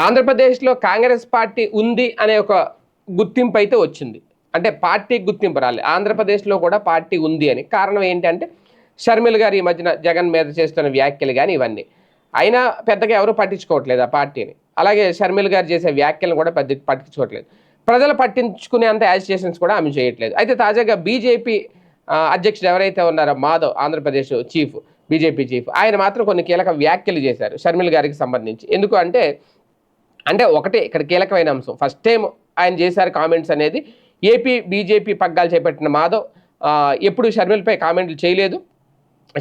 ఆంధ్రప్రదేశ్లో కాంగ్రెస్ పార్టీ ఉంది అనే ఒక గుర్తింపు అయితే వచ్చింది. అంటే పార్టీ గుర్తింపు రాలేదు ఆంధ్రప్రదేశ్లో కూడా పార్టీ ఉంది అని. కారణం ఏంటంటే షర్మిల గారు ఈ మధ్యన జగన్ మీద చేస్తున్న వ్యాఖ్యలు కానీ ఇవన్నీ. అయినా పెద్దగా ఎవరు పట్టించుకోవట్లేదు ఆ పార్టీని. అలాగే షర్మిల గారు చేసే వ్యాఖ్యలను కూడా పెద్ద పట్టించుకోవట్లేదు. ప్రజలు పట్టించుకునే అంత యాజిటేషన్స్ కూడా ఆమె చేయట్లేదు. అయితే తాజాగా బీజేపీ అధ్యక్షుడు ఎవరైతే ఉన్నారో Madhav Andhra Pradesh chief BJP chief ఆయన మాత్రం కొన్ని కీలక వ్యాఖ్యలు చేశారు షర్మిల గారికి సంబంధించి. ఎందుకు అంటే అంటే ఒకటే ఇక్కడ కీలకమైన అంశం. ఫస్ట్ టైం ఆయన చేశారు కామెంట్స్ అనేది ఏపీ బీజేపీ పగ్గాలు చేపట్టిన మాధవ్ ఎప్పుడు షర్మిలపై కామెంట్లు చేయలేదు.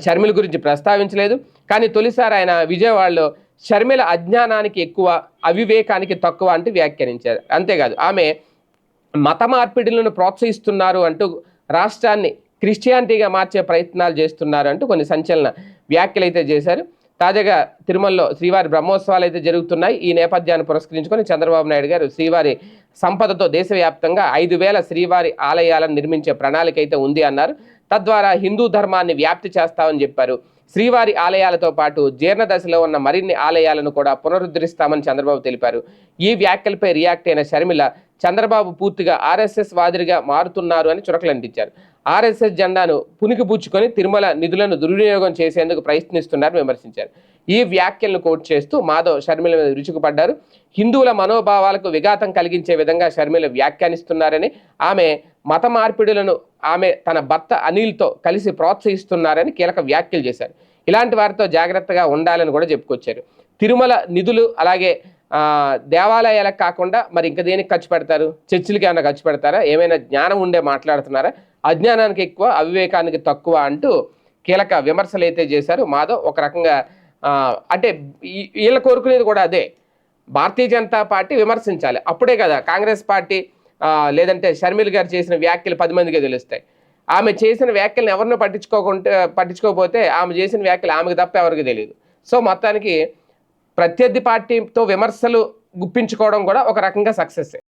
షర్మిల గురించి ప్రస్తావించలేదు. కానీ తొలిసారి ఆయన విజయవాడలో షర్మిల అజ్ఞానానికి ఎక్కువ అవివేకానికి తక్కువ అంటూ వ్యాఖ్యానించారు. అంతేకాదు ఆమె మత మార్పిడులను ప్రోత్సహిస్తున్నారు అంటూ రాష్ట్రాన్ని క్రిస్టియానిటీగా మార్చే ప్రయత్నాలు చేస్తున్నారు అంటూ కొన్ని సంచలన వ్యాఖ్యలు అయితే చేశారు. తాజాగా తిరుమలలో శ్రీవారి బ్రహ్మోత్సవాలు అయితే జరుగుతున్నాయి. ఈ నేపథ్యాన్ని పురస్కరించుకొని చంద్రబాబు నాయుడు గారు శ్రీవారి సంపదతో దేశవ్యాప్తంగా ఐదు వేల శ్రీవారి ఆలయాలను నిర్మించే ప్రణాళిక అయితే ఉంది అన్నారు. తద్వారా హిందూ ధర్మాన్ని వ్యాప్తి చేస్తామని చెప్పారు. శ్రీవారి ఆలయాలతో పాటు జీర్ణ దశలో ఉన్న మరిన్ని ఆలయాలను కూడా పునరుద్ధరిస్తామని చంద్రబాబు తెలిపారు. ఈ వ్యాఖ్యలపై రియాక్ట్ అయిన షర్మిల చంద్రబాబు పూర్తిగా ఆర్ఎస్ఎస్ వాదిరిగా మారుతున్నారు అని చురకలంటించారు. ఆర్ఎస్ఎస్ జెండాను పుణికిపుచ్చుకొని తిరుమల నిధులను దుర్వినియోగం చేసేందుకు ప్రయత్నిస్తున్నారని విమర్శించారు. ఈ వ్యాఖ్యలను కోట్ చేస్తూ మాధవ్ షర్మిల మీద రుచుకుపడ్డారు హిందువుల మనోభావాలకు విఘాతం కలిగించే విధంగా షర్మిల వ్యాఖ్యానిస్తున్నారని ఆమె మత మార్పిడులను ఆమె తన భర్త అనిల్తో కలిసి ప్రోత్సహిస్తున్నారని కీలక వ్యాఖ్యలు చేశారు. ఇలాంటి వారితో జాగ్రత్తగా ఉండాలని కూడా చెప్పుకొచ్చారు. తిరుమల నిధులు అలాగే దేవాలయాలకు కాకుండా మరి ఇంకా దేనికి ఖర్చు పెడతారు? చర్చిలకి ఏమైనా ఖర్చు పెడతారా? ఏమైనా జ్ఞానం ఉండే మాట్లాడుతున్నారా? అజ్ఞానానికి ఎక్కువ అవివేకానికి తక్కువ అంటూ కీలక విమర్శలు అయితే చేశారు. మాధవ్ ఒక రకంగా అంటే వీళ్ళ కోరుకునేది కూడా అదే. భారతీయ జనతా పార్టీ విమర్శించాలి. అప్పుడే కదా కాంగ్రెస్ పార్టీ లేదంటే షర్మిల్ గారు చేసిన వ్యాఖ్యలు పది మందికి తెలుస్తాయి. ఆమె చేసిన వ్యాఖ్యలను ఎవరినో పట్టించుకోకుంటే పట్టించుకోకపోతే ఆమె చేసిన వ్యాఖ్యలు ఆమెకు తప్ప ఎవరికి తెలియదు సో మొత్తానికి ప్రత్యర్థి పార్టీతో విమర్శలు గుప్పించుకోవడం కూడా ఒక రకంగా సక్సెస్